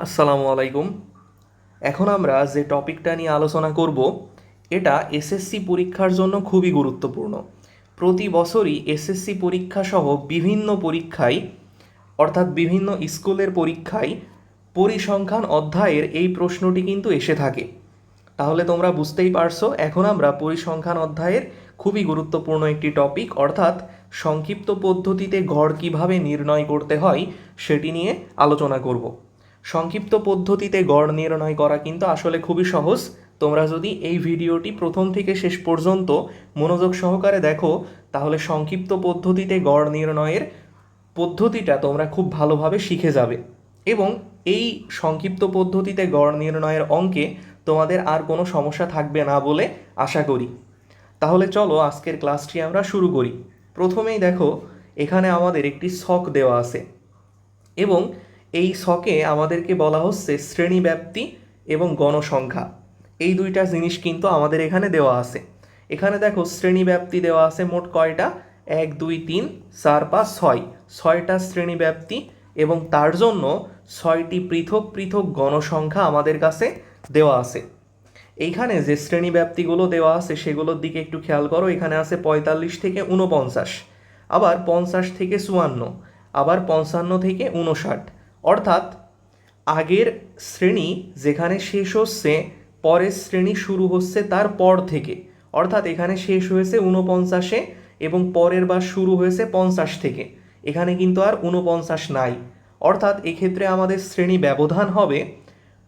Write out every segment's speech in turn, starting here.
আসসালামু আলাইকুম। এখন আমরা যে টপিকটা নিয়ে আলোচনা করব, এটা এসএসসি পরীক্ষার জন্য খুবই গুরুত্বপূর্ণ। প্রতি বছরই এসএসসি পরীক্ষা সহ বিভিন্ন পরীক্ষায়, অর্থাৎ বিভিন্ন স্কুলের পরীক্ষায় পরিসংখ্যান অধ্যায়ের এই প্রশ্নটি কিন্তু এসে থাকে। তাহলে তোমরা বুঝতেই পারছ, এখন আমরা পরিসংখ্যান অধ্যায়ের খুবই গুরুত্বপূর্ণ একটি টপিক, অর্থাৎ সংক্ষিপ্ত পদ্ধতিতে গড় কীভাবে নির্ণয় করতে হয়, সেটি নিয়ে আলোচনা করব। সংক্ষিপ্ত পদ্ধতিতে গড় নির্ণয় করা কিন্তু আসলে খুবই সহজ। তোমরা যদি এই ভিডিওটি প্রথম থেকে শেষ পর্যন্ত মনোযোগ সহকারে দেখো, তাহলে সংক্ষিপ্ত পদ্ধতিতে গড় নির্ণয়ের পদ্ধতিটা তোমরা খুব ভালোভাবে শিখে যাবে। এবং এই সংক্ষিপ্ত পদ্ধতিতে গড় নির্ণয়ের অঙ্কে তোমাদের আর কোনো সমস্যা থাকবে না বলে আশা করি। তাহলে চলো আজকের ক্লাসটি আমরা শুরু করি। প্রথমেই দেখো, এখানে আমাদের একটি ছক দেওয়া আছে। এবং এই ছকে আমাদেরকে বলা হচ্ছে শ্রেণীব্যাপ্তি এবং গণসংখ্যা। এই দুইটা জিনিস কিন্তু আমাদের এখানে দেওয়া আছে। এখানে দেখো শ্রেণীব্যাপ্তি দেওয়া আছে মোট কয়টা? এক, দুই, তিন, চার, পাঁচ, ছয়। ছয়টা শ্রেণীব্যাপ্তি এবং তার জন্য ছয়টি পৃথক পৃথক গণসংখ্যা আমাদের কাছে দেওয়া আছে। এইখানে যে শ্রেণীব্যাপ্তিগুলো দেওয়া আছে সেগুলোর দিকে একটু খেয়াল করো। এখানে আছে পঁয়তাল্লিশ থেকে উনপঞ্চাশ আবার পঞ্চাশ থেকে চুয়ান্ন। আবার পঞ্চান্ন থেকে উনষাট অর্থাৎ আগের শ্রেণি যেখানে শেষ হচ্ছে, পরের শ্রেণি শুরু হচ্ছে তার পর থেকে। অর্থাৎ এখানে শেষ হয়েছে উনপঞ্চাশে এবং পরের বার শুরু হয়েছে পঞ্চাশ থেকে। এখানে কিন্তু আর উনপঞ্চাশ নাই। অর্থাৎ এক্ষেত্রে আমাদের শ্রেণি ব্যবধান হবে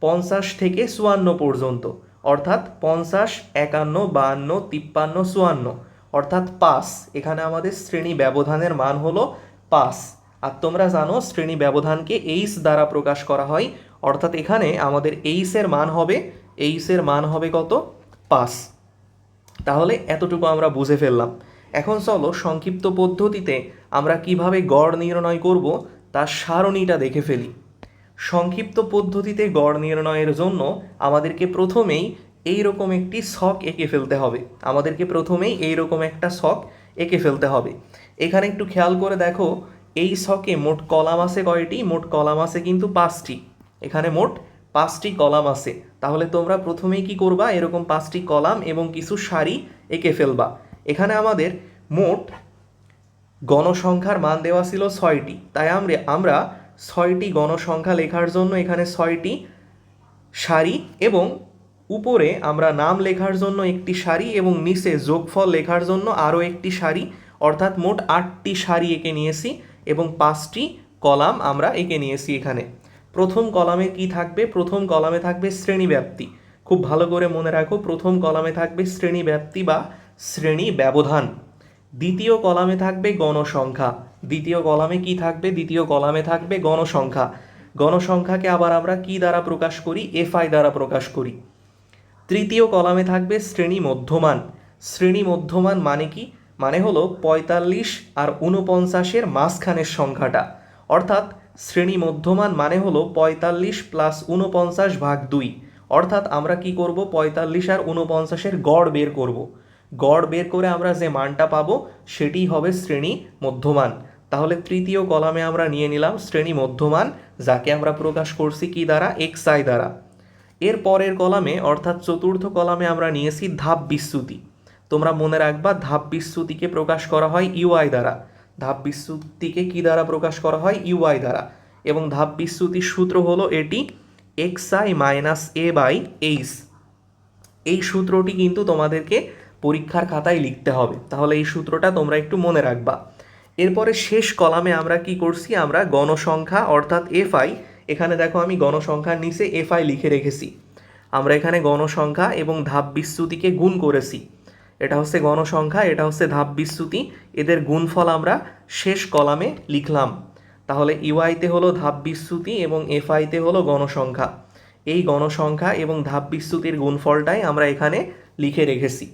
পঞ্চাশ থেকে চুয়ান্ন পর্যন্ত। অর্থাৎ পঞ্চাশ, একান্ন, বাহান্ন, তিপ্পান্ন, চুয়ান্ন। অর্থাৎ পাঁচ। এখানে আমাদের শ্রেণি ব্যবধানের মান হলো পাঁচ। আর তোমরা জানো শ্রেণি ব্যবধানকে এইস দ্বারা প্রকাশ করা হয়। অর্থাৎ এখানে আমাদের এইসের মান হবে এইসের মান হবে কত? পাঁচ। তাহলে এতটুকু আমরা বুঝে ফেললাম। এখন চলো সংক্ষিপ্ত পদ্ধতিতে আমরা কীভাবে গড় নির্ণয় করব, তার সারণীটা দেখে ফেলি। সংক্ষিপ্ত পদ্ধতিতে গড় নির্ণয়ের জন্য আমাদেরকে প্রথমেই এই রকম একটি ছক এঁকে ফেলতে হবে। আমাদেরকে প্রথমেই এই রকম একটা ছক এঁকে ফেলতে হবে। এখানে একটু খেয়াল করে দেখো এই ছকে মোট কলাম আছে কয়টি? মোট কলাম আছে কিন্তু পাঁচটি। এখানে মোট পাঁচটি কলাম আছে তাহলে তোমরা প্রথমেই কি করবা? এরকম পাঁচটি কলাম এবং কিছু সারি এঁকে ফেলবা। এখানে আমাদের মোট গণসংখ্যার মান দেওয়া ছিল ছয়টি। তাই আমরা আমরা ছয়টি গণসংখ্যা লেখার জন্য এখানে ছয়টি সারি এবং উপরে আমরা নাম লেখার জন্য একটি সারি এবং নিচে যোগফল লেখার জন্য আরও একটি সারি। অর্থাৎ মোট আটটি সারি এঁকে নিয়েছি। এবং পাঁচটি কলাম আমরা এঁকে নিয়েছি এখানে। প্রথম কলামে কি থাকবে? প্রথম কলামে থাকবে শ্রেণি ব্যাপ্তি। খুব ভালো করে মনে রাখো, প্রথম কলামে থাকবে শ্রেণি ব্যাপ্তি বা শ্রেণি ব্যবধান। দ্বিতীয় কলামে থাকবে গণসংখ্যা। দ্বিতীয় কলামে কি থাকবে? দ্বিতীয় কলামে থাকবে গণসংখ্যা। গণসংখ্যাকে আবার আমরা কি দ্বারা প্রকাশ করি? এফআই দ্বারা প্রকাশ করি। তৃতীয় কলামে থাকবে শ্রেণি মধ্যমান। শ্রেণি মধ্যমান মানে কি? মানে হলো পঁয়তাল্লিশ আর উনপঞ্চাশের মাঝখানের সংখ্যাটা। অর্থাৎ শ্রেণি মধ্যমান মানে হলো পঁয়তাল্লিশ প্লাস উনপঞ্চাশ ভাগ দুই। অর্থাৎ আমরা কি করব? পঁয়তাল্লিশ আর উনপঞ্চাশের গড় বের করব। গড় বের করে আমরা যে মানটা পাবো, সেটি হবে শ্রেণি মধ্যমান। তাহলে তৃতীয় কলামে আমরা নিয়ে নিলাম শ্রেণি মধ্যমান, যাকে আমরা প্রকাশ করছি কি দ্বারা? এক্সআই দ্বারা। এর পরের কলামে, অর্থাৎ চতুর্থ কলামে আমরা নিয়েছি ধাপ বিস্তুতি তোমরা মনে রাখবা, ধাপ বিস্তুতিকে প্রকাশ করা হয় ইউআই দ্বারা। ধাপ বিস্তুতিকে কি দ্বারা প্রকাশ করা হয়? ইউআই দ্বারা। এবং ধাপ বিস্তুতির সূত্র হলো এটি X I minus A by H এই সূত্রটি কিন্তু তোমাদেরকে পরীক্ষার খাতায় লিখতে হবে। তাহলে এই সূত্রটা তোমরা একটু মনে রাখবা। এরপরে শেষ কলামে আমরা কি করছি? আমরা গণসংখ্যা অর্থাৎ এফআই এখানে দেখো আমি গণসংখ্যার নিচে এফআই লিখে রেখেছি। আমরা এখানে গণসংখ্যা এবং ধাপ বিস্তুতিকে গুণ করেছি। এটা হচ্ছে গণসংখ্যা, এটা হচ্ছে ধাপ বিস্তুতি এদের গুণফল আমরা শেষ কলামে লিখলাম। তাহলে ইউআইতে হলো ধাপ বিস্তুতি এবং এফআইতে হলো গণসংখ্যা। এই গণসংখ্যা এবং ধাপ বিস্তুতির গুণফলটাই আমরা এখানে লিখে রেখেছি।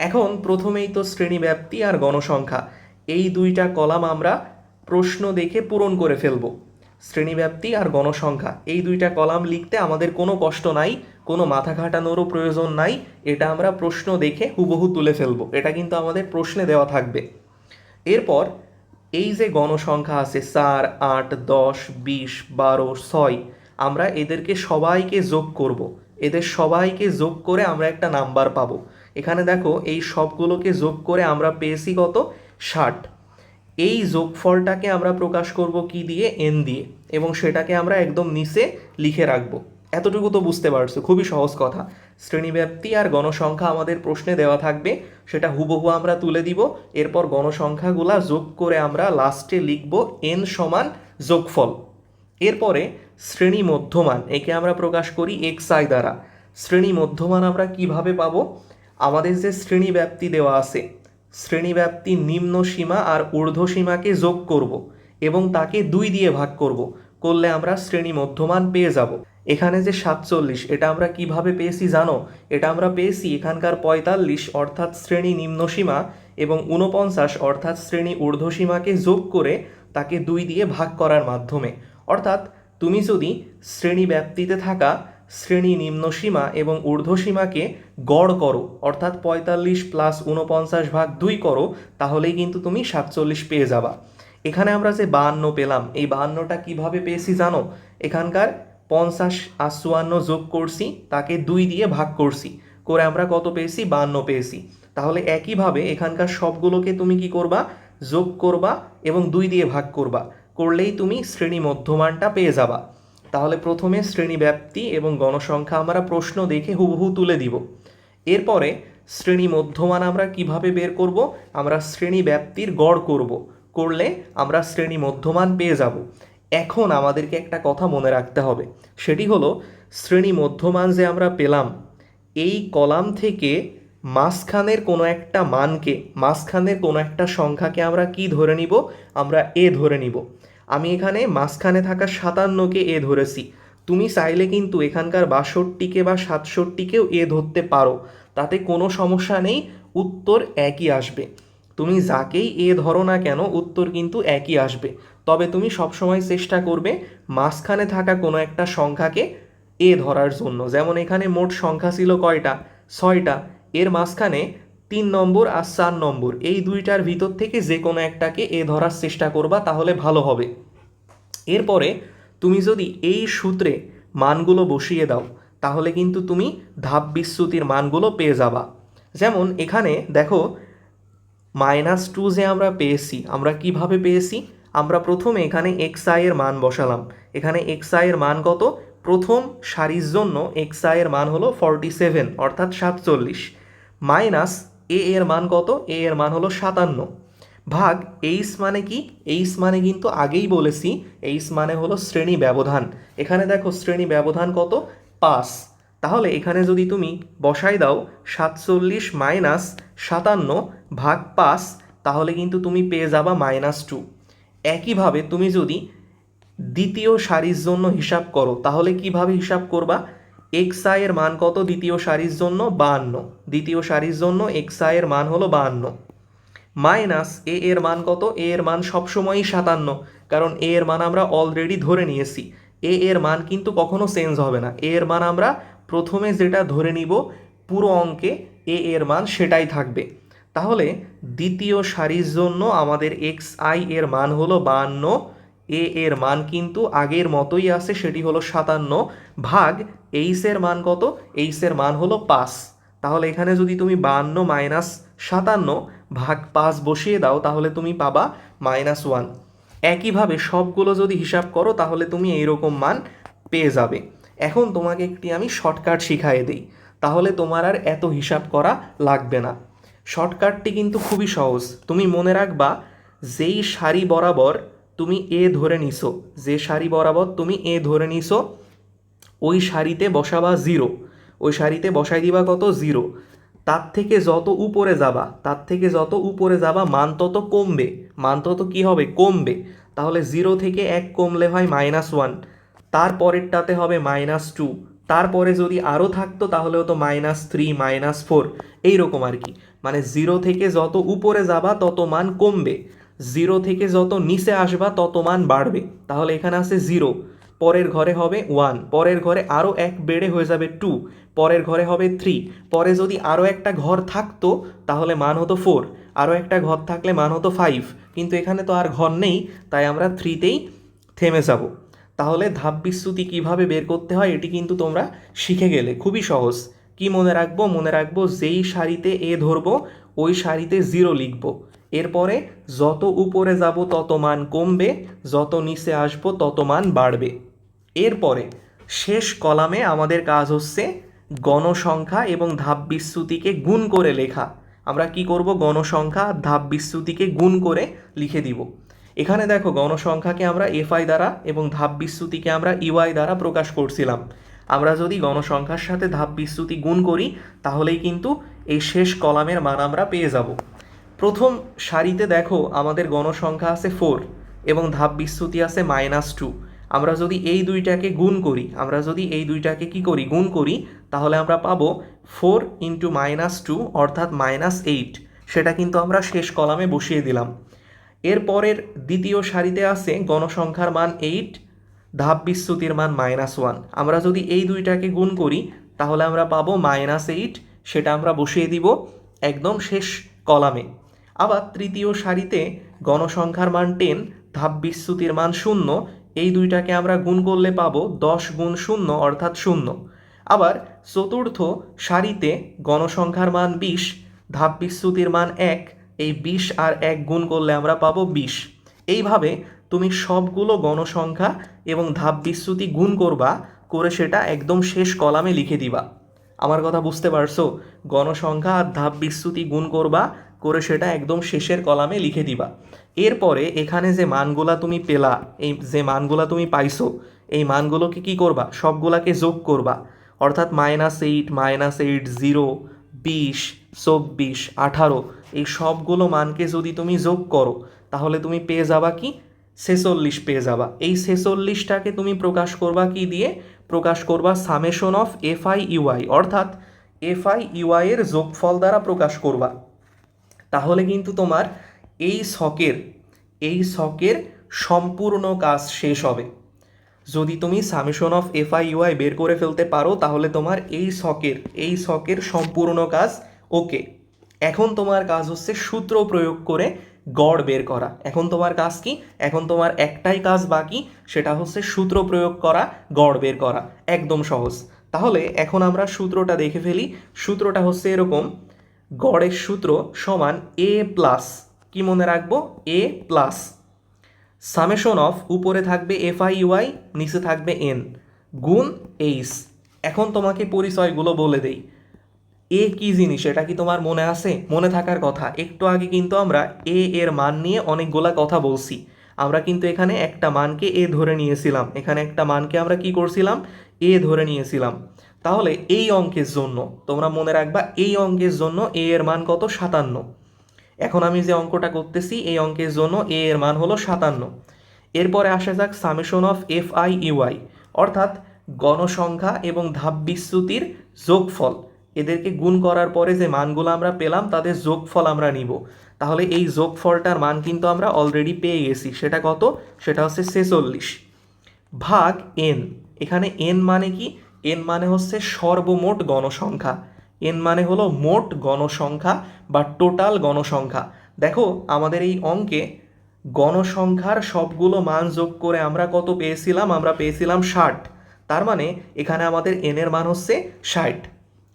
এখন প্রথমেই তো শ্রেণি ব্যাপ্তি আর গণসংখ্যা, এই দুইটা কলাম আমরা প্রশ্ন দেখে পূরণ করে ফেলব। শ্রেণীব্যাপ্তি আর গণসংখ্যা, এই দুইটা কলাম লিখতে আমাদের কোনো কষ্ট নাই। কোনো মাথা ঘাটানোরও প্রয়োজন নাই, এটা আমরা প্রশ্ন দেখে হুবহু তুলে ফেলব। এটা কিন্তু আমাদের প্রশ্নে দেওয়া থাকবে। এরপর এই যে গণসংখ্যা আছে, চার, আট, দশ, বিশ, বারো, ছয়, আমরা এদেরকে সবাইকে যোগ করব। এদের সবাইকে যোগ করে আমরা একটা নাম্বার পাবো। এখানে দেখো, এই সবগুলোকে যোগ করে আমরা পেয়েছি কত? ষাট। এই যোগফলটাকে আমরা প্রকাশ করব কি দিয়ে? এন দিয়ে। এবং সেটাকে আমরা একদম নিচে লিখে রাখব। এতটুকু তো বুঝতে পারছ, খুবই সহজ কথা। শ্রেণীব্যাপ্তি আর গণসংখ্যা আমাদের প্রশ্নে দেওয়া থাকবে, সেটা হুবহু আমরা তুলে দিব, এরপর গণসংখ্যাগুলা যোগ করে আমরা লাস্টে লিখব এন সমান যোগফল। এরপরে শ্রেণি মধ্যমান, একে আমরা প্রকাশ করি এক্স আই দ্বারা। শ্রেণি মধ্যমান আমরা কীভাবে পাবো? আমাদের যে শ্রেণি ব্যাপ্তি দেওয়া আছে শ্রেণি ব্যাপ্তি নিম্ন সীমা আর ঊর্ধ্ব সীমাকে যোগ করব এবং তাকে দুই দিয়ে ভাগ করব, করলে আমরা শ্রেণি মধ্যমান পেয়ে যাব। এখানে যে সাতচল্লিশ, এটা আমরা কীভাবে পেয়েছি জানো? এটা আমরা পেয়েছি এখানকার পঁয়তাল্লিশ অর্থাৎ শ্রেণি নিম্নসীমা এবং উনপঞ্চাশ অর্থাৎ শ্রেণি ঊর্ধ্বসীমাকে যোগ করে তাকে দুই দিয়ে ভাগ করার মাধ্যমে। অর্থাৎ তুমি যদি শ্রেণি ব্যাপ্তিতে থাকা, শ্রেণি নিম্নসীমা এবং ঊর্ধ্বসীমাকে গড় করো, অর্থাৎ পঁয়তাল্লিশ প্লাস উনপঞ্চাশ ভাগ দুই করো, তাহলেই কিন্তু তুমি সাতচল্লিশ পেয়ে যাবা। এখানে আমরা যে বাহান্ন পেলাম, এই বাহান্নটা কীভাবে পেয়েছি জানো? এখানকার পঞ্চাশ আর চুয়ান্ন যোগ করছি, তাকে দুই দিয়ে ভাগ করছি। করে আমরা কত পেয়েছি? বান্ন পেয়েছি। তাহলে একইভাবে এখানকার সবগুলোকে তুমি কি করবা? যোগ করবা এবং দুই দিয়ে ভাগ করবা। করলেই তুমি শ্রেণি মধ্যমানটা পেয়ে যাবা। তাহলে প্রথমে শ্রেণি ব্যাপ্তি এবং গণসংখ্যা আমরা প্রশ্ন দেখে হুবহু তুলে দিব। এরপরে শ্রেণি মধ্যমান আমরা কীভাবে বের করব? আমরা শ্রেণি ব্যাপ্তির গড় করব। করলে আমরা শ্রেণি মধ্যমান পেয়ে যাব। এখন আমাদেরকে একটা কথা মনে রাখতে হবে। সেটি হলো, শ্রেণি মধ্যমান যে আমরা পেলাম, এই কলাম থেকে মাঝখানের কোনো একটা মানকে, মাঝখানের কোনো একটা সংখ্যাকে আমরা কি ধরে নিব? আমরা এ ধরে নিব। আমি এখানে মাঝখানে থাকা সাতান্নকে এ ধরেছি। তুমি চাইলে কিন্তু এখানকার বাষট্টিকে বা সাতষট্টিকেও এ ধরতে পারো। তাতে কোনো সমস্যা নেই, উত্তর একই আসবে। তুমি যাকেই এ ধরো না কেন, উত্তর কিন্তু একই আসবে। তবে তুমি সবসময় চেষ্টা করবে মাঝখানে থাকা কোনো একটা সংখ্যাকে এ ধরার জন্য। যেমন এখানে মোট সংখ্যা ছিল কয়টা? ছয়টা। এর মাঝখানে তিন নম্বর আর চার নম্বর। এই দুইটার ভিতর থেকে যে কোনো একটাকে এ ধরার চেষ্টা করবা, তাহলে ভালো হবে। এরপরে তুমি যদি এই সূত্রে মানগুলো বসিয়ে দাও, তাহলে কিন্তু তুমি ধাপ বিচ্যুতির মানগুলো পেয়ে যাবা। যেমন এখানে দেখো মাইনাস টু যে আমরা পেয়েছি, আমরা কীভাবে পেয়েছি? আমরা প্রথমে এখানে এক্স আই এর মান বসালাম। এখানে এক্স আই এর মান কত? প্রথম সারির জন্য এক্স আই এর মান হলো ফর্টি সেভেন অর্থাৎ সাতচল্লিশ। মাইনাস এ এর মান কত? এ এর মান হলো সাতান্ন। ভাগ এইস মানে কি? এইস মানে কিন্তু আগেই বলেছি এইস মানে হলো শ্রেণি ব্যবধান। এখানে দেখো শ্রেণি ব্যবধান কত? পাঁচ। তাহলে এখানে যদি তুমি বসাই দাও সাতচল্লিশ মাইনাস সাতান্ন ভাগ পাঁচ, তাহলে কিন্তু তুমি পেয়ে যাবা মাইনাস টু। একইভাবে তুমি যদি দ্বিতীয় সারির জন্য হিসাব করো, তাহলে কীভাবে হিসাব করবা? এক্স আই এর মান কত? দ্বিতীয় সারির জন্য বাহান্ন। দ্বিতীয় সারির জন্য এক্স আই এর মান হলো বাহান্ন। মাইনাস এ এর মান কত? এ এর মান সবসময়ই সাতান্ন, কারণ এ এর মান আমরা অলরেডি ধরে নিয়েছি। এ এর মান কিন্তু কখনো চেঞ্জ হবে না। এ এর মান আমরা প্রথমে যেটা ধরে নিব, পুরো অঙ্কে এ এর মান সেটাই থাকবে। তাহলে দ্বিতীয় সারির জন্য আমাদের এক্স আই এর মান হলো বাহান্ন, এ এর মান কিন্তু আগের মতোই আছে, সেটি হলো সাতান্ন, ভাগ এইসের মান কত? এইসের মান হলো পাঁচ। তাহলে এখানে যদি তুমি বাহান্ন মাইনাস সাতান্ন ভাগ পাঁচ বসিয়ে দাও, তাহলে তুমি পাবা মাইনাস ওয়ান। একইভাবে সবগুলো যদি হিসাব করো, তাহলে তুমি এইরকম মান পেয়ে যাবে। এখন তোমাকে একটি আমি শর্টকাট শিখাই দিই। তাহলে তোমার আর এত হিসাব করা লাগবে না। শর্টকাটটি কিন্তু খুবই সহজ। তুমি মনে রাখবা, যেই সারি বরাবর তুমি এ ধরে নিছো, যে সারি বরাবর তুমি এ ধরে নিছো, ওই সারিতে বসাবা জিরো ওই সারিতে বসাই দিবা কত? জিরো তার থেকে যত উপরে যাবা, তার থেকে যত উপরে যাবা, মান তত কমবে। মান তত কী হবে? কমবে। তাহলে জিরো থেকে এক কমলে হয় মাইনাস ওয়ান তারপরেরটাতে হবে মাইনাস টু তারপরে যদি আরও থাকতো তাহলে হতো মাইনাস থ্রি মাইনাস ফোর এইরকম আর কি। মানে জিরো থেকে যত উপরে যাবা, তত মান কমবে। জিরো থেকে যত নিচে আসবা, তত মান বাড়বে। তাহলে এখানে আছে জিরো পরের ঘরে হবে ওয়ান পরের ঘরে আরও এক বেড়ে হয়ে যাবে টু পরের ঘরে হবে থ্রি পরে যদি আরও একটা ঘর থাকতো, তাহলে মান হতো ফোর আরও একটা ঘর থাকলে মান হতো ফাইভ কিন্তু এখানে তো আর ঘর নেই, তাই আমরা থ্রিতেই থেমে যাব। তাহলে ধাপ বিস্তুতি কীভাবে বের করতে হয় এটি কিন্তু তোমরা শিখে গেলে। খুবই সহজ। কি মনে রাখব? মনে রাখব যেই সারিতে এ ধরবো, ওই সারিতে জিরো লিখব। এরপরে যত উপরে যাব তত মান কমবে, যত নিচে আসব তত মান বাড়বে। এরপরে শেষ কলামে আমাদের কাজ হচ্ছে গণসংখ্যা এবং ধাপ বিস্তুতিকে গুণ করে লেখা। আমরা কি করব? গণসংখ্যা, ধাপ বিস্তুতিকে গুণ করে লিখে দিব। এখানে দেখো গণসংখ্যাকে আমরা এফআই দ্বারা এবং ধাপ বিস্তুতিকে আমরা ইউআই দ্বারা প্রকাশ করছিলাম। আমরা যদি গণসংখ্যার সাথে ধাপ বিস্তুতি গুণ করি, তাহলেই কিন্তু এই শেষ কলামের মান আমরা পেয়ে যাব। প্রথম সারিতে দেখো আমাদের গণসংখ্যা আছে ফোর এবং ধাপ বিস্তুতি আছে মাইনাস টু। আমরা যদি এই দুইটাকে গুণ করি, আমরা যদি এই দুইটাকে কি করি, গুণ করি, তাহলে আমরা পাবো ফোর ইন্টু মাইনাস টু অর্থাৎ মাইনাস এইট। সেটা কিন্তু আমরা শেষ কলামে বসিয়ে দিলাম। এরপরের দ্বিতীয় সারিতে আছে গণসংখ্যার মান এইট ধাপ বিস্তুতির মান মাইনাস ওয়ান আমরা যদি এই দুইটাকে গুণ করি, তাহলে আমরা পাবো মাইনাস এইট সেটা আমরা বসিয়ে দিব একদম শেষ কলামে। আবার তৃতীয় সারিতে গণসংখ্যার মান টেন ধাপ বিস্তুতির মান শূন্য, এই দুইটাকে আমরা গুণ করলে পাবো দশ গুণ শূন্য, অর্থাৎ শূন্য। আবার চতুর্থ সারিতে গণসংখ্যার মান বিশ, ধাপ বিস্তুতির মান এক এই বিশ আর এক গুণ করলে আমরা পাবো বিশ। এইভাবে তুমি সবগুলো গণসংখ্যা এবং ধাপ বিস্তুতি গুণ করবা, করে সেটা একদম শেষ কলামে লিখে দিবা। আমার কথা বুঝতে পারছ? গণসংখ্যা আর ধাপ বিস্তুতি গুণ করবা, করে সেটা একদম শেষের কলামে লিখে দিবা। এরপরে এখানে যে মানগুলা তুমি পেলা, এই যে মানগুলা তুমি পাইছো, এই মানগুলোকে কি করবা? সবগুলাকে যোগ করবা। অর্থাৎ minus eight minus eight zero বিশ, চব্বিশ, আঠারো, এই সবগুলো মানকে যদি তুমি যোগ করো, তাহলে তুমি পেয়ে যাবা কি? ছেচল্লিশ পেয়ে যাবা। এই ছেচল্লিশটাকে তুমি প্রকাশ করবা কি দিয়ে? প্রকাশ করবা সামেশন অফ এফআই ইউআই অর্থাৎ এফআই ইউআই এর যোগফল দ্বারা প্রকাশ করবা। তাহলে কিন্তু তোমার এই শখের এই শখের সম্পূর্ণ কাজ শেষ হবে। যদি তুমি সামেশন অফ এফআই ইউআই বের করে ফেলতে পারো, তাহলে তোমার এই শখের এই শখের সম্পূর্ণ কাজ ওকে এখন তোমার কাজ হচ্ছে সূত্র প্রয়োগ করে গড় বের করা। এখন তোমার কাজ কি? এখন তোমার একটাই কাজ বাকি, সেটা হচ্ছে সূত্র প্রয়োগ করা, গড় বের করা। একদম সহজ। তাহলে এখন আমরা সূত্রটা দেখে ফেলি। সূত্রটা হচ্ছে এরকম, গড়ের সূত্র সমান এ প্লাস কি মনে রাখব? এ প্লাস সামেশন অফ উপরে থাকবে এফ আই ইউআই নিচে থাকবে এন। গুণ এইস এখন তোমাকে পরিচয়গুলো বলে দেই। এ কি জিনিস? এটা কি তোমার মনে আছে? মনে থাকার কথা। একটু আগে কিন্তু আমরা এ এর মান নিয়ে অনেকগুলা কথা বলছি। আমরা কিন্তু এখানে একটা মানকে এ ধরে নিয়েছিলাম। এখানে একটা মানকে আমরা কি করছিলাম? এ ধরে নিয়েছিলাম। তাহলে এই অঙ্কের জন্য তোমরা মনে রাখবা, এই অঙ্কের জন্য এ এর মান কত? সাতান্ন। এখন আমি যে অঙ্কটা করতেছি, এই অঙ্কের জন্য এ এর মান হলো সাতান্ন। এরপরে আসা যাক summation of F I UI অর্থাৎ গণসংখ্যা এবং ধাপ বিস্তুতির যোগফল। এদেরকে গুণ করার পরে যে মানগুলো আমরা পেলাম, তাদের যোগফল আমরা নিব। তাহলে এই যোগফলটার মান কিন্তু আমরা অলরেডি পেয়ে গেছি। সেটা কত? সেটা হচ্ছে ছেচল্লিশ। ভাগ এন এখানে এন মানে কি? এন মানে হচ্ছে সর্বমোট গণসংখ্যা। এন মানে হলো মোট গণসংখ্যা বা টোটাল গণসংখ্যা। দেখো, আমাদের এই অঙ্কে গণসংখ্যার সবগুলো মান যোগ করে আমরা কত পেয়েছিলাম? আমরা পেয়েছিলাম ষাট। তার মানে এখানে আমাদের এন এর মান হচ্ছে ষাট।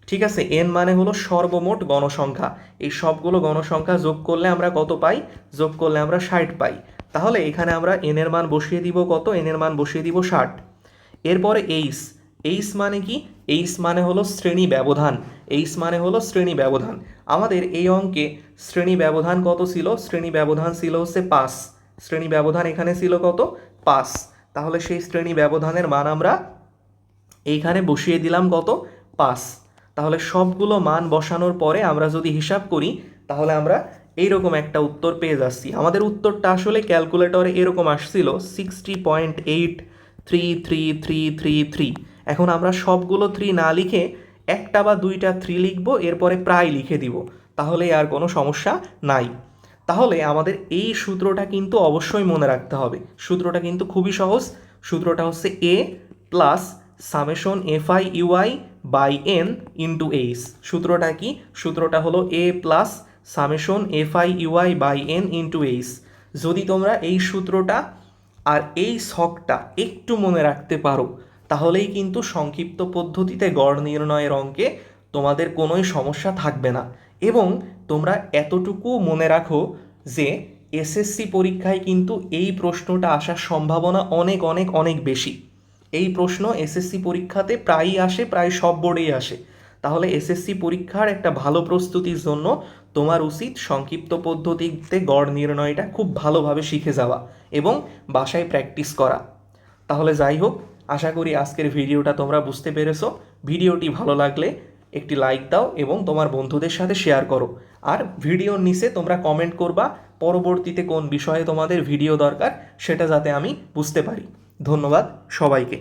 ঠিক আছে? এন মানে হলো সর্বমোট গণসংখ্যা। এই সবগুলো গণসংখ্যা যোগ করলে আমরা কত পাই? যোগ করলে আমরা ষাট পাই। তাহলে এখানে আমরা এন এর মান বসিয়ে দিব কত? এন এর মান বসিয়ে দিব ষাট। এরপরে এইস এইস মানে কি? এইস মানে হলো শ্রেণি ব্যবধান এইস মানে হলো শ্রেণি ব্যবধান। আমাদের এই অঙ্কে শ্রেণি ব্যবধান কত ছিল? শ্রেণি ব্যবধান ছিল হচ্ছে পাঁচ। শ্রেণি ব্যবধান এখানে ছিল কত? পাঁচ। তাহলে সেই শ্রেণি ব্যবধানের মান আমরা এইখানে বসিয়ে দিলাম কত? পাঁচ। তাহলে সবগুলো মান বসানোর পরে আমরা যদি হিসাব করি, তাহলে আমরা এইরকম একটা উত্তর পেয়ে যাচ্ছি। আমাদের উত্তরটা আসলে ক্যালকুলেটরে এরকম আসছিল sixty point eight three three three three three এখন আমরা সবগুলো থ্রি না লিখে একটা বা দুইটা থ্রি লিখব, এরপরে প্রায় লিখে দিব। তাহলে আর কোনো সমস্যা নাই। তাহলে আমাদের এই সূত্রটা কিন্তু অবশ্যই মনে রাখতে হবে। সূত্রটা কিন্তু খুবই সহজ। সূত্রটা হচ্ছে A plus summation F I UI by N into H সূত্রটা কি? সূত্রটা হলো A plus summation F I UI by N into H যদি তোমরা এই সূত্রটা আর এই শখটা একটু মনে রাখতে পারো তাহলেই কিন্তু সংক্ষিপ্ত পদ্ধতিতে গড় নির্ণয়ের অঙ্কে তোমাদের কোনোই সমস্যা থাকবে না। এবং তোমরা এতটুকু মনে রাখো যে এসএসসি পরীক্ষায় কিন্তু এই প্রশ্নটা আসার সম্ভাবনা অনেক অনেক অনেক বেশি। এই প্রশ্ন এসএসসি পরীক্ষাতে প্রায়ই আসে, প্রায় সব বোর্ডেই আসে। তাহলে এসএসসি পরীক্ষার একটা ভালো প্রস্তুতির জন্য তোমার উচিত সংক্ষিপ্ত পদ্ধতিতে গড় নির্ণয়টা খুব ভালোভাবে শিখে যাওয়া এবং বাসায় প্র্যাকটিস করা। তাহলে যাই হোক আশা করি আজকের ভিডিওটা তোমরা বুঝতে পেরেছ। ভিডিওটি ভালো লাগলে একটি লাইক দাও এবং তোমার বন্ধুদের সাথে শেয়ার করো। আর ভিডিওর নিচে তোমরা কমেন্ট করবা পরবর্তীতে কোন বিষয়ে তোমাদের ভিডিও দরকার সেটা যাতে আমি বুঝতে পারি। ধন্যবাদ সবাইকে।